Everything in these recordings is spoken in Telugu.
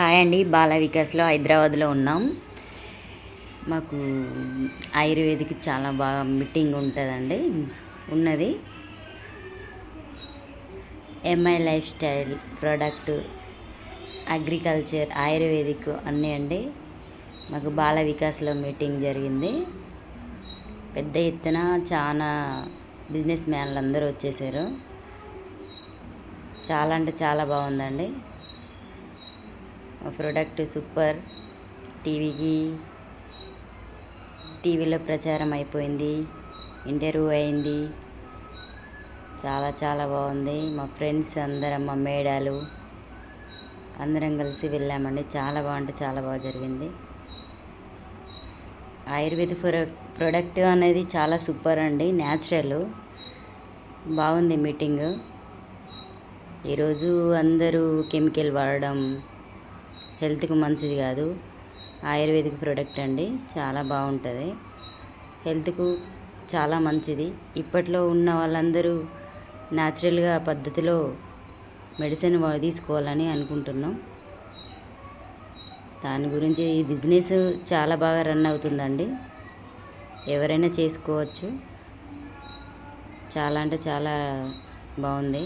హాయ్ అండి బాల వికాస్లో హైదరాబాద్లో ఉన్నాం. మాకు ఆయుర్వేదిక్ చాలా బాగా మీటింగ్ ఉంటుందండి ఉన్నది. MI lifestyle product agriculture ayurvedic అన్నీ అండి. మాకు బాల వికాస్లో మీటింగ్ జరిగింది. పెద్ద ఎత్తున చాలా బిజినెస్ మ్యాన్లు అందరూ వచ్చేసారు. చాలా అంటే చాలా బాగుందండి. ప్రోడక్ట్ సూపర్ టీవీకి టీవీలో ప్రచారం అయిపోయింది. ఇంటర్వ్యూ అయింది. చాలా చాలా బాగుంది. మా ఫ్రెండ్స్ అందరం మా మేడాలు అందరం కలిసి వెళ్ళామండి. చాలా బాగుంటే చాలా బాగా జరిగింది. ఆయుర్వేద ప్రో ప్రోడక్ట్ అనేది చాలా సూపర్ అండి. న్యాచురల్ బాగుంది మీటింగ్ ఈరోజు అందరూ కెమికల్ వాడడం హెల్త్కి మంచిది కాదు. ఆయుర్వేదిక్ ప్రోడక్ట్ అండి. చాలా బాగుంటుంది. హెల్త్కు చాలా మంచిది. ఇప్పట్లో ఉన్న వాళ్ళందరూ న్యాచురల్గా పద్ధతిలో మెడిసిన్ తీసుకోవాలని అనుకుంటున్నాం. దాని గురించి ఈ బిజినెస్ చాలా బాగా రన్ అవుతుందండి. ఎవరైనా చేసుకోవచ్చు. చాలా అంటే చాలా బాగుంది.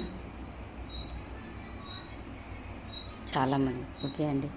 చాలా మంది. ఓకే అండి.